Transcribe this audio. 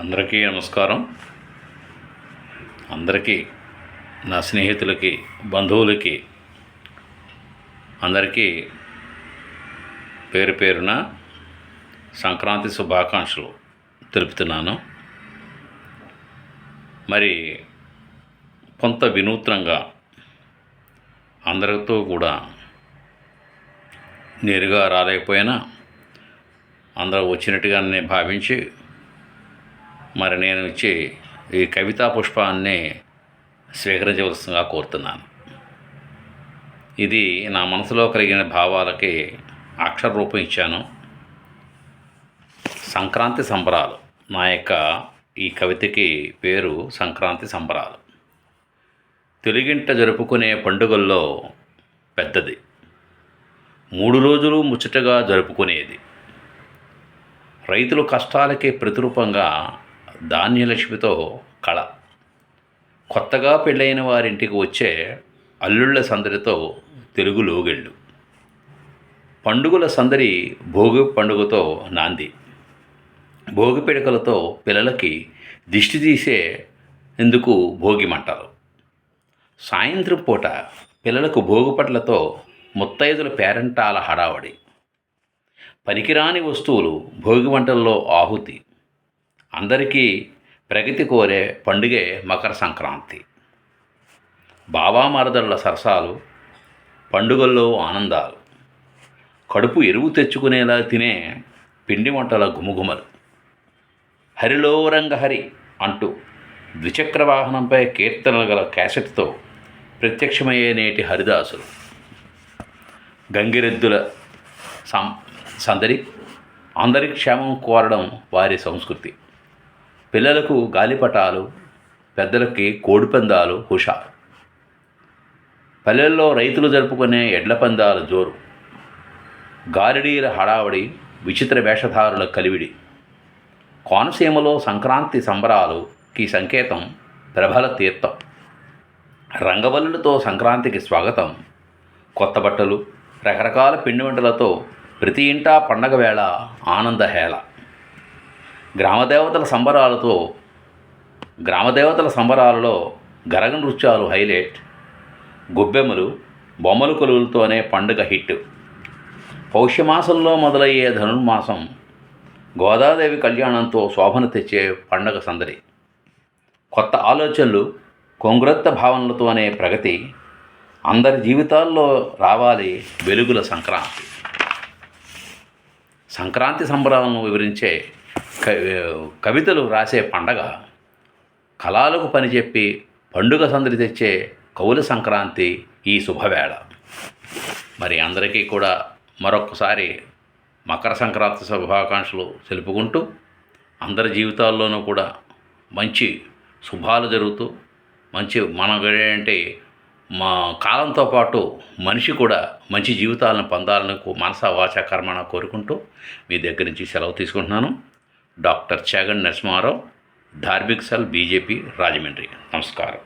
అందరికీ నమస్కారం. అందరికీ నా స్నేహితులకి బంధువులకి అందరికీ పేరు పేరున సంక్రాంతి శుభాకాంక్షలు తెలుపుతున్నాను. మరి కొంత వినూత్నంగా అందరితో కూడా నేరుగా రాలేకపోయినా అందరూ వచ్చినట్టుగానే భావించి మరి నేను ఇచ్చి ఈ కవితా పుష్పాన్ని స్వీకరించవలసిందిగా కోరుతున్నాను. ఇది నా మనసులో కలిగిన భావాలకి అక్షర రూపం ఇచ్చాను. సంక్రాంతి సంబరాలు. నా యొక్క ఈ కవితకి పేరు సంక్రాంతి సంబరాలు. తెలుగింట జరుపుకునే పండుగల్లో పెద్దది. మూడు రోజులు ముచ్చటగా జరుపుకునేది. రైతుల కష్టాలకే ప్రతిరూపంగా ధాన్యలక్ష్మితో కళ. కొత్తగా పెళ్ళైన వారింటికి వచ్చే అల్లుళ్ళ సందడితో తెలుగు లోగిళ్ళు. పండుగల సందడి భోగి పండుగతో నాంది. భోగి పిడకలతో పిల్లలకి దిష్టి తీసే ఎందుకు భోగి మంటలు? సాయంత్రం పూట పిల్లలకు భోగిపట్లతో ముత్తైదుల పేరంటాల హడావడి. పనికిరాని వస్తువులు భోగి వంటల్లో ఆహుతి. అందరికీ ప్రగతి కోరే పండుగే మకర సంక్రాంతి. బావామరదళ్ళ సరసాలు పండుగల్లో ఆనందాలు. కడుపు ఎరువు తెచ్చుకునేలా తినే పిండి వంటల గుమగుమలు. హరిలో రంగహరి అంటూ ద్విచక్ర వాహనంపై కీర్తనలు గల క్యాసెట్తో ప్రత్యక్షమయ్యే నేటి హరిదాసులు. గంగిరెద్దుల సం సందడి అందరి క్షేమం కోరడం వారి సంస్కృతి. పిల్లలకు గాలిపటాలు పెద్దలకి కోడిపందాలు హుషా పల్లెల్లో రైతులు జరుపుకునే ఎడ్ల పందాలు జోరు. గారిడీల హడావడి విచిత్ర వేషధారుల కలివిడి. కోనసీమలో సంక్రాంతి సంబరాలుకి సంకేతం ప్రబల తీర్థం. రంగవల్లులతో సంక్రాంతికి స్వాగతం. కొత్త బట్టలు రకరకాల పిండి వంటలతో ప్రతి ఇంటా పండగ వేళ ఆనందహేళ. గ్రామదేవతల సంబరాలతో గ్రామదేవతల సంబరాలలో గరగ నృత్యాలు హైలైట్. గొబ్బెమ్మలు బొమ్మలు కొలువులతోనే పండుగ హిట్. పౌష్యమాసంలో మొదలయ్యే ధనుర్మాసం గోదాదేవి కళ్యాణంతో శోభను తెచ్చే పండగ సందడి. కొత్త ఆలోచనలు కొంగ్రత్త భావనలతోనే ప్రగతి. అందరి జీవితాల్లో రావాలి వెలుగుల సంక్రాంతి. సంక్రాంతి సంబరాలను వివరించే కవితలు రాసే పండగ కళలకు పనిచెప్పి పండుగ సందడి తెచ్చే కవుల సంక్రాంతి ఈ శుభవేళ. మరి అందరికీ కూడా మరొకసారి మకర సంక్రాంతి శుభాకాంక్షలు తెలుపుకుంటూ అందరి జీవితాల్లోనూ కూడా మంచి శుభాలు జరుగుతూ మంచి మనం అంటే మా కాలంతో పాటు మనిషి కూడా మంచి జీవితాలను పొందాలని మనసా వాచ కర్మణ కోరుకుంటూ మీ దగ్గర నుంచి సెలవు తీసుకుంటున్నాను. డాక్టర్ చాగన్ నరసింహారావు ధార్మిక్ సల్ బీజేపీ రాజమండ్రి. నమస్కారం.